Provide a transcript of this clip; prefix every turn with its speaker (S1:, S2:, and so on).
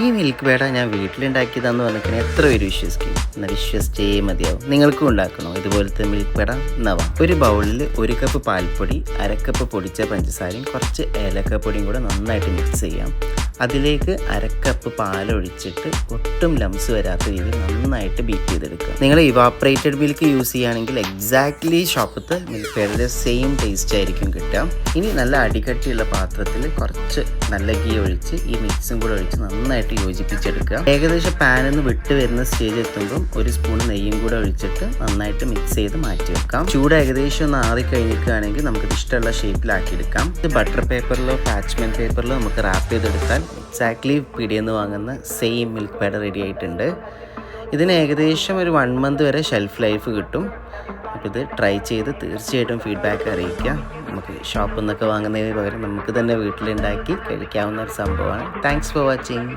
S1: ഈ മിൽക്ക് പേട ഞാൻ വീട്ടിലുണ്ടാക്കിയതാന്ന് പറഞ്ഞാൽ എത്ര പേര് വിശ്വസിക്കും? എന്നാൽ വിശ്വസിച്ചേ മതിയാവും. നിങ്ങൾക്കും ഉണ്ടാക്കണോ? ഇതുപോലത്തെ മിൽക്ക് പേട നവ. ഒരു ബൗളിൽ ഒരു കപ്പ് പാൽപ്പൊടി അരക്കപ്പ് പൊടിച്ച പഞ്ചസാരയും കുറച്ച് ഏലക്കപ്പൊടിയും കൂടെ നന്നായിട്ട് മിക്സ് ചെയ്യാം. അതിലേക്ക് അരക്കപ്പ് പാലൊഴിച്ചിട്ട് ഒട്ടും ലംസ് വരാത്ത രീതിയിൽ നന്നായിട്ട് ബീറ്റ് ചെയ്തെടുക്കുക. നിങ്ങൾ ഇവാപ്പറേറ്റഡ് മിൽക്ക് യൂസ് ചെയ്യുകയാണെങ്കിൽ എക്സാക്ട്ലി ഷോപ്പത്ത് മിൽക്ക് പേരുടെ സെയിം ടേസ്റ്റ് ആയിരിക്കും കിട്ടുക. ഇനി നല്ല അടികട്ടിയുള്ള പാത്രത്തിൽ കുറച്ച് നല്ല ഗീ ഒഴിച്ച് ഈ മിക്സും കൂടെ ഒഴിച്ച് നന്നായിട്ട് യോജിപ്പിച്ചെടുക്കുക. ഏകദേശം പാനിൽ വിട്ട് വരുന്ന സ്റ്റേജ് എത്തുമ്പോൾ ഒരു സ്പൂൺ നെയ്യും കൂടെ ഒഴിച്ചിട്ട് നന്നായിട്ട് മിക്സ് ചെയ്ത് മാറ്റി വെക്കാം. ചൂട് ഏകദേശം ഒന്ന് ആറി കഴിഞ്ഞിരിക്കുകയാണെങ്കിൽ നമുക്ക് ഇഷ്ടമുള്ള ഷേപ്പിലാക്കി എടുക്കാം ഇത് ബട്ടർ പേപ്പറിലോ പാച്ച്മെന്റ് പേപ്പറിലോ നമുക്ക് റാപ്പ് ചെയ്തെടുത്താൽ എക്സാക്ട്ലി പിടിയെന്ന് വാങ്ങുന്ന സെയിം മിൽക്ക് പാഡ് റെഡി ആയിട്ടുണ്ട്. ഇതിന് ഏകദേശം ഒരു വൺ മന്ത് വരെ ഷെൽഫ് ലൈഫ് കിട്ടും. അപ്പോൾ ഇത് ട്രൈ ചെയ്ത് തീർച്ചയായിട്ടും ഫീഡ്ബാക്ക് അറിയിക്കുക. നമുക്ക് ഷോപ്പിൽ നിന്നൊക്കെ വാങ്ങുന്നതിന് പകരം നമുക്ക് തന്നെ വീട്ടിലുണ്ടാക്കി കഴിക്കാവുന്ന ഒരു സംഭവമാണ്. Thanks for watching